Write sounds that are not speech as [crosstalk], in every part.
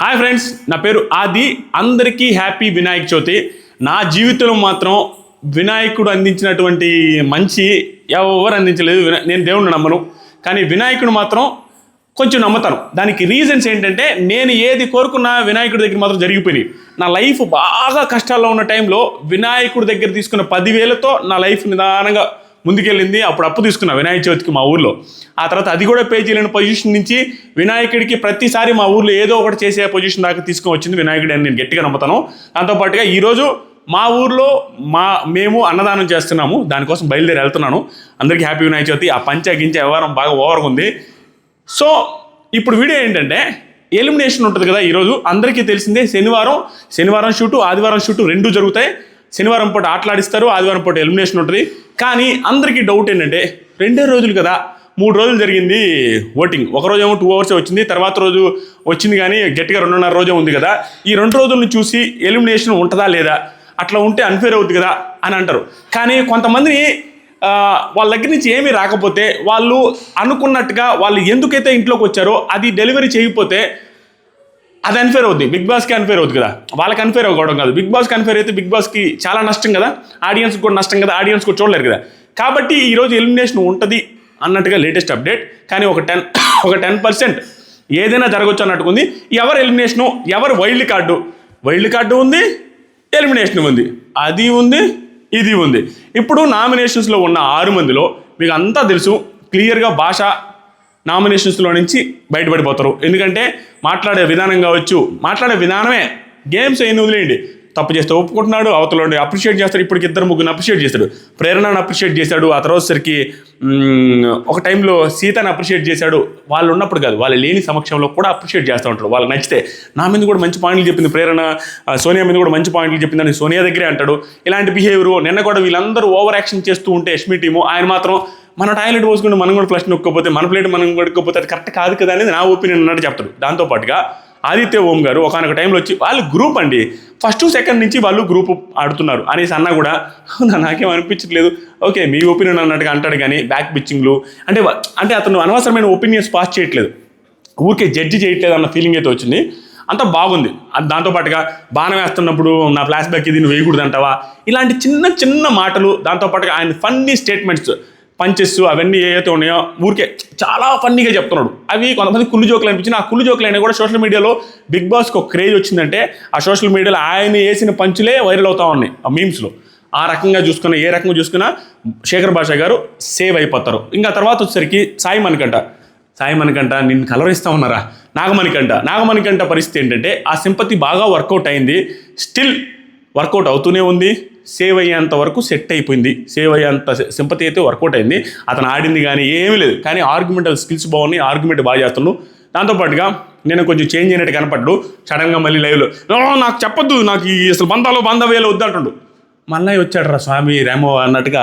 Hi friends నా పేరు ఆది. అందరికీ హ్యాపీ వినాయక చవితి. నా జీవితంలో మాత్రం వినాయకుడు అందించినటువంటి మంచి ఎవరు అందించలేదు. వినా- నేను దేవుణ్ణి నమ్మను. కానీ వినాయకుడు మాత్రం కొంచెం నమ్ముతాను. దానికి రీజన్స్ ఏంటంటే నేను ఏది కోరుకున్నా వినాయకుడి దగ్గర మాత్రం జరిగిపోయినాయి నా లైఫ్ బాగా కష్టాల్లో ఉన్న టైంలో వినాయకుడి దగ్గర తీసుకున్న పదివేలతో నా లైఫ్ నిదానంగా ముందుకెళ్ళింది. అప్పుడు అప్పు తీసుకున్నా వినాయక చవితికి మా ఊర్లో. ఆ తర్వాత అది కూడా పే చేయలేని పొజిషన్ నుంచి వినాయకుడికి ప్రతిసారి మా ఊర్లో ఏదో ఒకటి చేసే పొజిషన్ దాకా తీసుకొని వచ్చింది వినాయకుడి అని నేను గట్టిగా నమ్ముతాను. దాంతోపాటుగా ఈరోజు మా ఊర్లో మా మేము అన్నదానం చేస్తున్నాము. దానికోసం బయలుదేరి వెళ్తున్నాను. అందరికీ హ్యాపీ వినాయక చవితి. ఆ పంచ గించ వ్యవహారం బాగా ఓవర్గా ఉంది. సో ఇప్పుడు వీడియో ఏంటంటే ఎలిమినేషన్ ఉంటుంది కదా ఈరోజు అందరికీ తెలిసిందే శనివారం శనివారం షూటు ఆదివారం షూటు రెండు జరుగుతాయి. శనివారం పూట ఆటలాడిస్తారు ఆదివారం పూట ఎలిమినేషన్ ఉంటుంది. కానీ అందరికీ డౌట్ ఏంటంటే రెండే రోజులు కదా మూడు రోజులు జరిగింది ఓటింగ్ ఒక రోజు ఏమో టూ అవర్స్ వచ్చింది తర్వాత రోజు వచ్చింది కానీ గట్టిగా రెండున్నర రోజే ఉంది కదా. ఈ రెండు రోజులను చూసి ఎలిమినేషన్ ఉంటుందా లేదా? అట్లా ఉంటే అన్ఫేర్ అవుతుంది కదా అని అంటారు. కానీ కొంతమందిని వాళ్ళ దగ్గర నుంచి ఏమీ రాకపోతే వాళ్ళు అనుకున్నట్టుగా వాళ్ళు ఎందుకైతే ఇంట్లోకి వచ్చారో అది డెలివరీ చేయకపోతే అది అన్ఫేర్ అవుద్ది. బిగ్ బాస్కి అన్ఫేర్ అవుతుంది కదా. వాళ్ళకి అన్ఫేర్ అవ్వడం కాదు. బిగ్ బాస్కి అన్ఫేర్ అయితే బిగ్ బాస్కి చాలా నష్టం కదా. ఆడియన్స్ కూడా నష్టం కదా. ఆడియన్స్ కూడా చూడలేరు కదా. కాబట్టి ఈరోజు ఎలిమినేషన్ ఉంటుంది అన్నట్టుగా లేటెస్ట్ అప్డేట్ కానీ ఒక టెన్ [coughs] ఒక టెన్ పర్సెంట్ ఏదైనా జరగవచ్చు అన్నట్టుకుంది. ఉంది ఎవరు ఎలిమినేషను ఎవరు వైల్డ్ కార్డు వైల్డ్ కార్డు ఉంది ఎలిమినేషన్ ఉంది. అది ఉంది ఇది ఉంది. ఇప్పుడు నామినేషన్స్లో ఉన్న ఆరు మందిలో మీకు అంతా తెలుసు. క్లియర్గా భాష నామినేషన్స్లో నుంచి బయటపడిపోతారు. ఎందుకంటే మాట్లాడే విధానం కావచ్చు మాట్లాడే విధానమే గేమ్స్ అయిన వదిలేయండి. తప్పు చేస్తే ఒప్పుకుంటున్నాడు అవతలండి అప్రిషియేట్ చేస్తాడు ఇప్పటికి ఇద్దరు ముగ్గురు అప్రిషియేట్ చేస్తాడు. ప్రేరణను అప్రిషియేట్ చేశాడు ఆ తర్వాత సరికి ఒక టైంలో సీతను అప్రిషియేట్ చేశాడు. వాళ్ళు ఉన్నప్పుడు కాదు వాళ్ళు లేని సమక్షంలో కూడా అప్రిషియేట్ చేస్తూ ఉంటాడు వాళ్ళకి నచ్చితే నా మీద కూడా మంచి పాయింట్లు చెప్పింది ప్రేరణ సోనియా మీద కూడా మంచి పాయింట్లు చెప్పిందని సోనియా దగ్గరే అంటాడు. ఇలాంటి బిహేవియర్ నిన్న కూడా వీళ్ళందరూ ఓవర్ యాక్షన్ చేస్తూ ఉంటే యష్మి టీము ఆయన మాత్రం మన టాయిలెట్ పోసుకుంటే మనం కూడా ఫ్లష్ నొక్కపోతే మన ప్లేట్ మనం కొడుకోపోతే అది కరెక్ట్ కాదు కదా అనేది నా ఒపీనియన్ అన్నట్టు చెప్తాడు దాంతోపాటుగా ఆదిత్య ఓం గారు ఒకనొక టైంలో వచ్చి వాళ్ళు గ్రూప్ అండి. ఫస్ట్ సెకండ్ నుంచి వాళ్ళు గ్రూప్ ఆడుతున్నారు. అనేసి అన్నా కూడా నాకేం అనిపించట్లేదు. ఓకే మీ ఒపీనియన్ అన్నట్టుగా అంటాడు కానీ బ్యాక్ పిచ్చింగ్లు అంటే అంటే అతను అనవసరమైన ఒపీనియన్స్ పాస్ చేయట్లేదు. ఊరికే జడ్జి చేయట్లేదు అన్న ఫీలింగ్ అయితే వచ్చింది. అంత బాగుంది. అది దాంతోపాటుగా బాణం వేస్తున్నప్పుడు నా ఫ్లాష్ బ్యాక్ ఇది నువ్వు వేయకూడదు అంటావా ఇలాంటి చిన్న చిన్న మాటలు దాంతోపాటుగా ఆయన ఫన్నీ స్టేట్మెంట్స్ పంచెస్ అవన్నీ ఏవైతే ఉన్నాయో ఊరికే చాలా ఫన్నీగా చెప్తున్నాడు. అవి కొంతమంది కుళ్ళు జోకులు అనిపించిన ఆ కుళ్ళు జోకులు అయినా కూడా సోషల్ మీడియాలో బిగ్ బాస్కి ఒక క్రేజ్ వచ్చిందంటే ఆ సోషల్ మీడియాలో ఆయన వేసిన పంచులే వైరల్ అవుతా ఉన్నాయి ఆ మీమ్స్లో ఆ రకంగా చూసుకున్న ఏ రకంగా చూసుకున్నా శేఖర్ భాష గారు సేవ్ అయిపోతారు. ఇంకా తర్వాత వచ్చేసరికి సాయి మనకంట సాయి మనకంట నిన్ను కలవరిస్తా ఉన్నారా? నాగమణికంట నాగమణికంట పరిస్థితి ఏంటంటే ఆ సింపతి బాగా వర్కౌట్ అయింది. స్టిల్ వర్కౌట్ అవుతూనే ఉంది. సేవ్ అయ్యేంత వరకు సెట్ అయిపోయింది. సేవ్ అయ్యేంత సింపతి అయితే వర్కౌట్ అయింది. అతను ఆడింది కానీ ఏమీ లేదు. కానీ ఆర్గ్యుమెంటల్ స్కిల్స్ బాగున్నాయి. ఆర్గ్యుమెంట్ బాగా చేస్తున్నాడు దాంతోపాటుగా నేను కొంచెం చేంజ్ అయినట్టు కనపడ్డు సడన్గా మళ్ళీ లైవ్లో నాకు చెప్పొద్దు. నాకు ఈ అసలు బంధాలు బాంధవ్యాలు వద్దంటుండు. మళ్ళీ వచ్చాడు రా స్వామి రేమో అన్నట్టుగా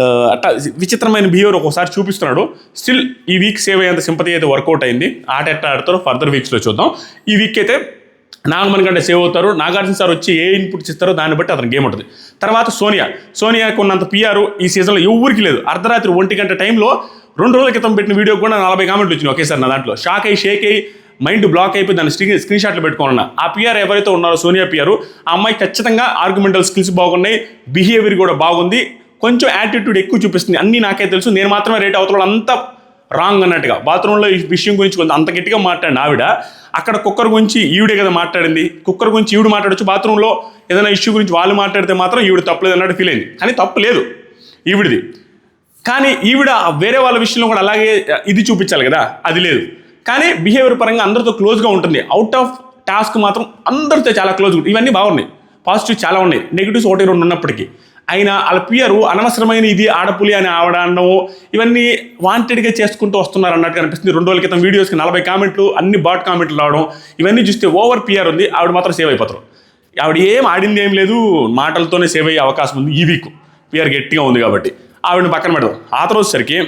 ఆ, అట్లా విచిత్రమైన బిహేవియర్ ఒక్కోసారి చూపిస్తున్నాడు. స్టిల్ ఈ వీక్ సేవ్ అయ్యేంత సింపతి అయితే వర్కౌట్ అయింది. ఆట ఎట్లా ఆడతారో ఫర్దర్ వీక్స్లో చూద్దాం. ఈ వీక్ అయితే నాగమణి కంటే సేవ్ అవుతారు. నాగార్జున సార్ వచ్చి ఏ ఇన్పుట్స్ ఇస్తారో దాన్ని బట్టి అతని గేమ్ ఉంటుంది. తర్వాత సోనియా. సోనియాకు ఉన్నంత పిఆర్ ఈ సీజన్లో ఎవరికి లేదు. అర్ధరాత్రి ఒంటి గంట టైంలో రెండు రోజుల క్రితం పెట్టిన వీడియో కూడా నలభై కామెంట్లు వచ్చినాయి ఒకేసారి నా దాంట్లో. షాక్ అయ్యి షేక్ అయ్యి మైండ్ బ్లాక్ అయిపోయి దాన్ని స్క్రీన్ స్క్రీన్ షాట్లు పెట్టుకోవాలన్న. ఆ పిఆర్ ఎవరైతే ఉన్నారో సోనియా పిఆర్ ఆ అమ్మాయి ఖచ్చితంగా ఆర్గ్యుమెంటల్ స్కిల్స్ బాగున్నాయి. బిహేవియర్ కూడా బాగుంది. కొంచెం యాటిట్యూడ్ ఎక్కువ చూపిస్తుంది. అన్నీ నాకే తెలుసు. నేను మాత్రమే రేట్ అవుతాడు అంతా రాంగ్ అన్నట్టుగా. బాత్రూంలో ఈ విషయం గురించి కొంత అంత గట్టిగా మాట్లాడిన ఆవిడ అక్కడ కుక్కర్ గురించి ఈవిడే కదా మాట్లాడింది. కుక్కర్ గురించి ఈవిడ మాట్లాడొచ్చు బాత్రూంలో ఏదైనా ఇష్యూ గురించి వాళ్ళు మాట్లాడితే మాత్రం ఈవిడ తప్పలేదు అన్నట్టు ఫీల్ అయింది. కానీ తప్పు లేదు ఈవిడిది. కానీ ఈవిడ వేరే వాళ్ళ విషయంలో కూడా అలాగే ఇది చూపించాలి కదా అది లేదు. కానీ బిహేవియర్ పరంగా అందరితో క్లోజ్గా ఉంటుంది. అవుట్ ఆఫ్ టాస్క్ మాత్రం అందరితో చాలా క్లోజ్గా ఇవన్నీ బాగున్నాయి. పాజిటివ్ చాలా ఉన్నాయి. నెగిటివ్స్ ఒకటి రెండు ఉన్నప్పటికీ. అయినా వాళ్ళ పియరు అనవసరమైన ఇది ఆడపులి అని ఆవిడ ఇవన్నీ వాంటెడ్గా చేసుకుంటూ వస్తున్నారు అన్నట్టు అనిపిస్తుంది. రెండు రోజుల క్రితం వీడియోస్కి నలభై కామెంట్లు అన్ని బాట్ కామెంట్లు రావడం ఇవన్నీ చూస్తే ఓవర్ పిఆర్ ఉంది ఆవిడ మాత్రం సేవ్ అయిపోతారు. ఆవిడ ఏం ఆడింది ఏం లేదు మాటలతోనే సేవ్ అయ్యే అవకాశం ఉంది ఈ వీక్ పిఆర్ గట్టిగా ఉంది కాబట్టి. ఆవిడని పక్కన పెడదాం. ఆ తర్వాత సరికి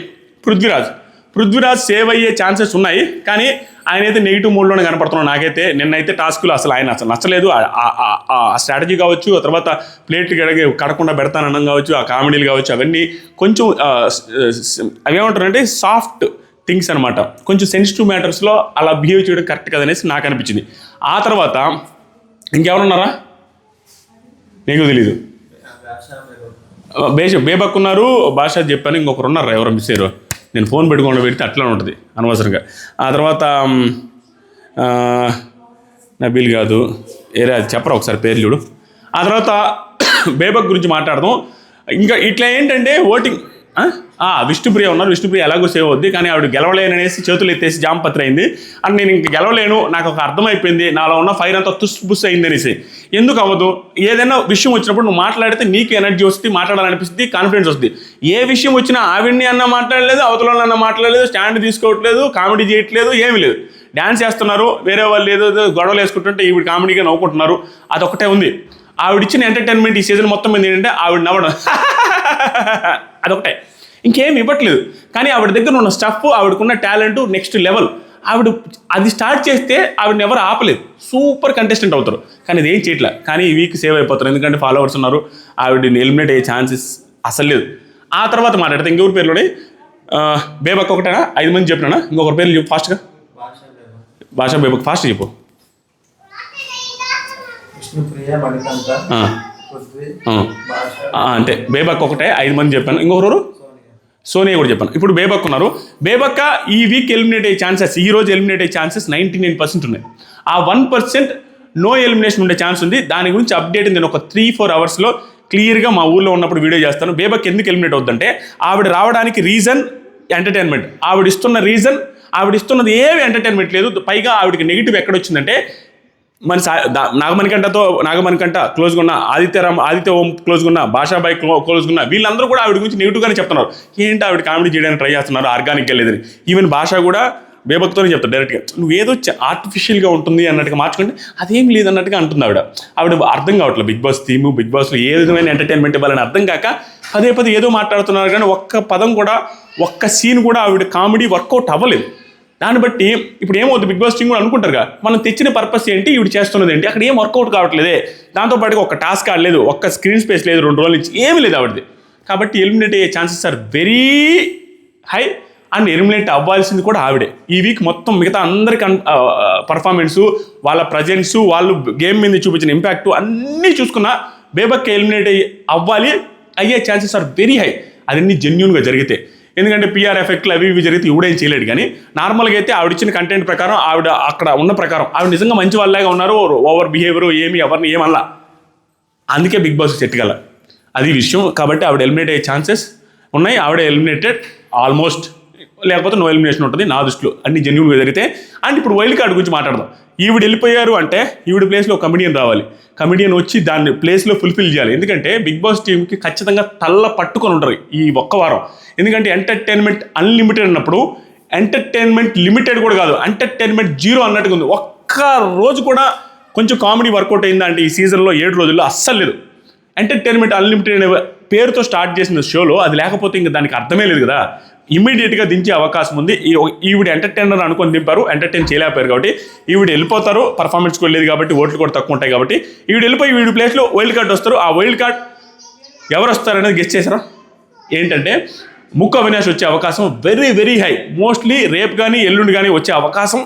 పృథ్వీరాజ్. పృథ్వీరాజ్ సేవ్ అయ్యే ఛాన్సెస్ ఉన్నాయి. కానీ ఆయన అయితే నెగిటివ్ మూడ్లోనే కనపడుతున్నాడు. నాకైతే నిన్నైతే టాస్క్లు అసలు ఆయన అసలు నచ్చలేదు. ఆ- స్ట్రాటజీ కావచ్చు ఆ తర్వాత ప్లేట్ కడగ కడకుండా పెడతానడం కావచ్చు ఆ కామెడీలు కావచ్చు అవన్నీ కొంచెం ఆ, స్- స్- అవి ఏమంటారంటే సాఫ్ట్ థింగ్స్ అనమాట కొంచెం సెన్సిటివ్ మ్యాటర్స్లో అలా బిహేవ్ చేయడం కరెక్ట్ కదనేసి నాకు అనిపించింది. ఆ తర్వాత ఇంకెవరున్నారా నీకు తెలీదు. బేష బేబక్ ఉన్నారు. భాష చెప్పాను ఇంకొకరు ఉన్నారు? ఎవరు మిస్ అయ్యారు. నేను ఫోన్ పెట్టుకోండి పెడితే అట్లా ఉంటుంది అనవసరంగా. ఆ తర్వాత నా బిల్ నబీల్ కాదు ఏరే అది చెప్పరా ఒకసారి పేరు చూడు. ఆ తర్వాత [coughs] బేబక్ గురించి మాట్లాడదాం. ఇంకా ఇట్లా ఏంటంటే ఓటింగ్ విష్ణుప్రియ ఉన్నారు. విష్ణుప్రియ ఎలాగో సేవ్ అవుద్ది. కానీ ఆవిడ గెలవలేననేసి చేతులు ఎత్తేసి జాంపత్రి అయింది అని నేను ఇంక గెలవలేను. నాకు ఒక అర్థమైపోయింది. నాలో ఉన్న ఫైర్ అంతా తుస్బుస్ అయింది అనేసి ఎందుకు అవ్వదు? ఏదైనా విషయం వచ్చినప్పుడు నువ్వు మాట్లాడితే నీకు ఎనర్జీ వస్తుంది మాట్లాడాలనిపిస్తుంది కాన్ఫిడెన్స్ వస్తుంది. ఏ విషయం వచ్చినా ఆవిడ్ని అన్న మాట్లాడలేదు అవతల అన్న మాట్లాడలేదు స్టాండ్ తీసుకోవట్లేదు కామెడీ చేయట్లేదు ఏమీ లేదు. డ్యాన్స్ చేస్తున్నారు. వేరే వాళ్ళు ఏదో ఏదో గొడవలు వేసుకుంటుంటే ఈవిడ కామెడీగా నవ్వుకుంటున్నారు. అదొకటే ఉంది. ఆవిడ ఇచ్చిన ఎంటర్టైన్మెంట్ ఈ సీజన్ మొత్తం మీద ఏంటంటే ఆవిడ నవ్వడం. [laughs] అదొకటే ఇంకేం ఇవ్వట్లేదు. కానీ ఆవిడ దగ్గర ఉన్న స్టఫ్ ఆవిడకున్న టాలెంట్ నెక్స్ట్ లెవెల్ ఆవిడ అది స్టార్ట్ చేస్తే ఆవిడని ఎవరు ఆపలేదు. సూపర్ కంటెస్టెంట్ అవుతారు. కానీ అది ఏం చేయట్లే. కానీ ఈ వీక్ సేవ్ అయిపోతారు. ఎందుకంటే ఫాలోవర్స్ ఉన్నారు. ఆవిడని ఎలిమినేట్ అయ్యే ఛాన్సెస్ అసలు లేదు. ఆ తర్వాత మాట్లాడితే. ఇంకెవరి పేర్లోనే? బేబక్ ఒకటేనా? ఐదు మంది చెప్పినా ఇంకొకరి పేర్లు చెప్పు ఫాస్ట్గా భాషా బేబక్. ఫాస్ట్ చెప్పు. అంతే. బేబక్ ఒకటే ఐదు మంది చెప్పాను. ఇంకొకరు సోనియా కూడా చెప్పాను ఇప్పుడు బేబక్ ఉన్నారు. బేబక్క ఈ వీక్ ఎలిమినేట్ అయ్యే ఛాన్సెస్ ఈ రోజు ఎలిమినేట్ అయ్యే ఛాన్సెస్ నైంటీ నైన్ పర్సెంట్ ఉన్నాయి. ఆ వన్ పర్సెంట్ నో ఎలిమినేషన్ ఉండే ఛాన్స్ ఉంది. దాని గురించి అప్డేట్ నేను ఒక త్రీ ఫోర్ అవర్స్లో క్లియర్గా మా ఊళ్ళో ఉన్నప్పుడు వీడియో చేస్తాను. బేబక్ ఎందుకు ఎలిమినేట్ అవుతుందంటే ఆవిడ రావడానికి రీజన్ ఎంటర్టైన్మెంట్ ఆవిడ ఇస్తున్న రీజన్ ఆవిడ ఇస్తున్నది ఏమి ఎంటర్టైన్మెంట్ లేదు. పైగా ఆవిడకి నెగిటివ్ ఎక్కడ వచ్చిందంటే మన సా దా- నాగమణికంఠతో నాగమణికంఠ క్లోజ్గా ఉన్న ఆదిత్యరామ్ ఆదిత్య ఓం క్లోజ్గా ఉన్న భాషాబాయ్ క్లో క్లోజ్గా ఉన్న వీళ్ళందరూ కూడా ఆవిడ గురించి నెగిటివ్గానే చెప్తున్నారు. ఏంటి ఆవిడ కామెడీ చేయడానికి ట్రై చేస్తున్నారు? ఆర్గానిక్ లేదని. ఈవెన్ భాష కూడా బేబక్తోనే చెప్తాడు డైరెక్ట్గా నువ్వు ఏదో ఆర్టిఫిషియల్గా ఉంటుంది అన్నట్టుగా మార్చుకుంటే అదేం లేదు అన్నట్టుగా అంటుంది ఆవిడ. ఆవిడ అర్థం కావట్లేదు. బిగ్ బాస్ థీమ్ బిగ్ బాస్లో ఏ విధమైన ఎంటర్టైన్మెంట్ ఇవ్వాలని అర్థం కాక పదే పదే ఏదో మాట్లాడుతున్నారు కానీ ఒక్క పదం కూడా ఒక్క సీన్ కూడా ఆవిడ కామెడీ వర్కౌట్ అవ్వలేదు. దాన్ని బట్టి ఇప్పుడు ఏమవుతుంది బిగ్ బాస్ టీం కూడా అనుకుంటారుగా మనం తెచ్చిన పర్పస్ ఏంటి? ఇవి చేస్తున్నది ఏంటి? అక్కడ ఏం వర్కౌట్ కావట్లేదే. దాంతోపాటు ఒక టాస్క్ ఆడలేదు ఒక్క స్క్రీన్ స్పేస్ లేదు. రెండు రోజుల నుంచి ఏమీ లేదు ఆవిడది. కాబట్టి ఎలిమినేట్ అయ్యే chances are very high. And eliminate అవ్వాల్సింది కూడా ఆవిడే. ఈ వీక్ మొత్తం మిగతా అందరికి పర్ఫార్మెన్సు వాళ్ళ ప్రజెన్స్ వాళ్ళు గేమ్ మీద చూపించిన ఇంపాక్ట్ అన్నీ చూసుకున్నా బేబక్ ఎలిమినేట్ అయ్యి అవ్వాలి. అయ్యే ఛాన్సెస్ ఆర్ వెరీ హై. అదన్నీ జెన్యున్గా జరిగితే. ఎందుకంటే పిఆర్ ఎఫెక్ట్లు అవి ఇవి జరిగితే ఇవిడేం చేయలేడు కానీ నార్మల్గా అయితే ఆవిడ ఇచ్చిన కంటెంట్ ప్రకారం ఆవిడ అక్కడ ఉన్న ప్రకారం ఆవిడ నిజంగా మంచి వాళ్ళగా ఉన్నారు ఓవర్ బిహేవియర్ ఏమి ఎవరిని ఏమల్లా అందుకే బిగ్ బాస్ చెట్టుగల. అది విషయం కాబట్టి ఆవిడ ఎలిమినేట్ అయ్యే ఛాన్సెస్ ఉన్నాయి. ఆవిడ ఎలిమినేటెడ్ ఆల్మోస్ట్ లేకపోతే నో ఎలిమినేషన్ ఉంటుంది నా దృష్టిలో. అన్ని జెన్యున్గా జరిగితే అండ్ ఇప్పుడు వైల్డ్ కార్డ్ గురించి మాట్లాడదాం. ఈవిడ వెళ్ళిపోయారు అంటే ఈవిడ ప్లేస్లో కమెడియన్ కమిడియన్ రావాలి. కమిడియన్ వచ్చి దాన్ని ప్లేస్లో ఫుల్ఫిల్ చేయాలి. ఎందుకంటే బిగ్ బాస్ టీంకి ఖచ్చితంగా తల్ల పట్టుకొని ఉంటారు ఈ ఒక్క వారం. ఎందుకంటే ఎంటర్టైన్మెంట్ అన్లిమిటెడ్ అన్నప్పుడు ఎంటర్టైన్మెంట్ లిమిటెడ్ కూడా కాదు ఎంటర్టైన్మెంట్ జీరో అన్నట్టుగా ఉంది. ఒక్క రోజు కూడా కొంచెం కామెడీ వర్కౌట్ అయిందా అంటే ఈ సీజన్లో ఏడు రోజుల్లో అస్సలు లేదు. ఎంటర్టైన్మెంట్ అన్లిమిటెడ్ అనే పేరుతో స్టార్ట్ చేసిన షోలో అది లేకపోతే ఇంకా దానికి అర్థమే లేదు కదా. ఇమ్మీడియట్గా దించే అవకాశం ఉంది. ఈ ఈవిడ ఎంటర్టైనర్ అనుకొని దింపారు ఎంటర్టైన్ చేయలేకపోయారు కాబట్టి ఈవిడ వెళ్ళిపోతారు పర్ఫార్మెన్స్ కూడా కాబట్టి ఓట్లు కూడా తక్కువ ఉంటాయి కాబట్టి ఈవిడ వెళ్ళిపోయి వీడి ప్లేస్లో వైల్డ్ కార్డ్ వస్తారు. ఆ వైల్డ్ కార్డ్ ఎవరు వస్తారనేది గెస్ట్ చేశారా? ఏంటంటే ముక్క అవినాష్ వచ్చే అవకాశం వెరీ వెరీ హై మోస్ట్లీ రేపు కానీ ఎల్లుండి కానీ వచ్చే అవకాశం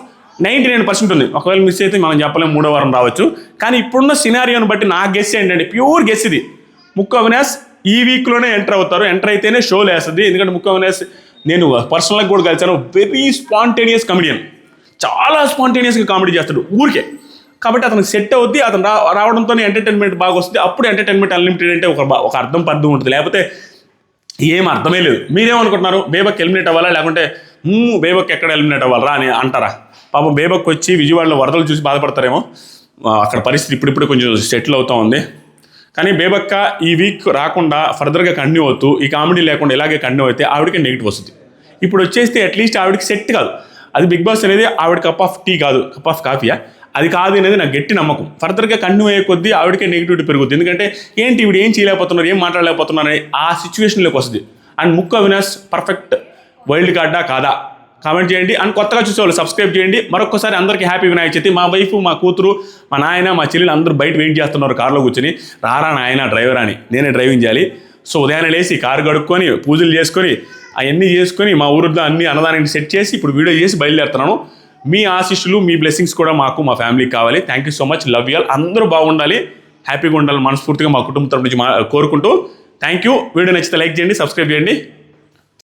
నైంటీ నైన్ పర్సెంట్ ఉంది. ఒకవేళ మిస్ అయితే మనం చెప్పలేము మూడో వారం రావచ్చు. కానీ ఇప్పుడున్న సినారియోని బట్టి నా గెస్ ఏంటంటే ప్యూర్ గెస్ ఇది. ముక్క అవినాష్ ఈ వీక్లోనే ఎంటర్ అవుతారు. ఎంటర్ అయితేనే షో లేస్తుంది. ఎందుకంటే ముక్క అవినాష్ నేను పర్సనల్గా కూడా కలిసాను వెరీ స్పాంటేనియస్ కమెడియన్ చాలా స్పాంటేనియస్గా కామెడీ చేస్తాడు ఊరికే. కాబట్టి అతనికి సెట్ అవుద్ది అతను రా రావడంతో ఎంటర్టైన్మెంట్ బాగా వస్తుంది. అప్పుడు ఎంటర్టైన్మెంట్ అన్లిమిటెడ్ అంటే ఒక ఒక అర్థం పర్థం ఉంటుంది. లేకపోతే ఏం అర్థమే లేదు. మీరేమనుకుంటున్నారు? బేబక్ ఎలిమినేట్ అవ్వాలా? లేకుంటే బేబక్ ఎక్కడ ఎలిమినేట్ అవ్వాలరా? అని అంటారా? పాపం బేబక్ వచ్చి విజయవాడలో వరదలు చూసి బాధపడతారేమో. అక్కడ పరిస్థితి ఇప్పుడిప్పుడు కొంచెం సెటిల్ అవుతా ఉంది. కానీ బేబక్క ఈ వీక్ రాకుండా ఫర్దర్గా కంటిన్యూ అవుతూ ఈ కామెడీ లేకుండా ఇలాగే కంటిన్యూ అయితే ఆవిడకి నెగిటివ్ వస్తుంది. ఇప్పుడు వచ్చేస్తే అట్లీస్ట్ ఆవిడకి సెట్ కాదు. అది బిగ్ బాస్ అనేది ఆవిడ కప్ ఆఫ్ టీ కాదు కప్ ఆఫ్ కాఫీయా అది కాదు అనేది నాకు గట్టి నమ్మకం. ఫర్దర్గా కంటిన్యూ అయ్యే కొద్దీ ఆవిడకే నెగిటివిటీ పెరుగుతుంది ఎందుకంటే ఏంటి ఇవి ఏం చేయలేకపోతున్నారు ఏం మాట్లాడలేకపోతున్నారు అని ఆ సిచ్యువేషన్లోకి వస్తుంది. అండ్ ముక్క అవినాష్ పర్ఫెక్ట్ వైల్డ్ కార్డా కాదా? కామెంట్ చేయండి. అండ్ కొత్తగా చూసేవాళ్ళు సబ్స్క్రైబ్ చేయండి. మరొకసారి అందరికీ హ్యాపీ వినాయక చవితి. మా వైఫ్ మా కూతురు మా నాయన మా చెల్లెలు అందరూ బయట వెయిట్ చేస్తున్నారు కారులో కూర్చొని. రారా నాయన డ్రైవర్ అని. నేనే డ్రైవింగ్ చేయాలి. సో ఉదయాన్నే లేచి కారు కడుక్కొని పూజలు చేసుకొని అవన్నీ చేసుకొని మా ఊరిలో అన్ని అన్నదానానికి సెట్ చేసి ఇప్పుడు వీడియో చేసి బయలుదేరుతున్నాను. మీ ఆశీస్సులు మీ బ్లెస్సింగ్స్ కూడా మాకు మా ఫ్యామిలీకి కావాలి. Thank you so much love you అందరూ బాగుండాలి. హ్యాపీగా ఉండాలి మనస్ఫూర్తిగా మా కుటుంబం తరపు నుంచి మా కోరుకుంటూ. థ్యాంక్ యూ వీడియో నచ్చితే లైక్ చేయండి సబ్స్క్రైబ్ చేయండి.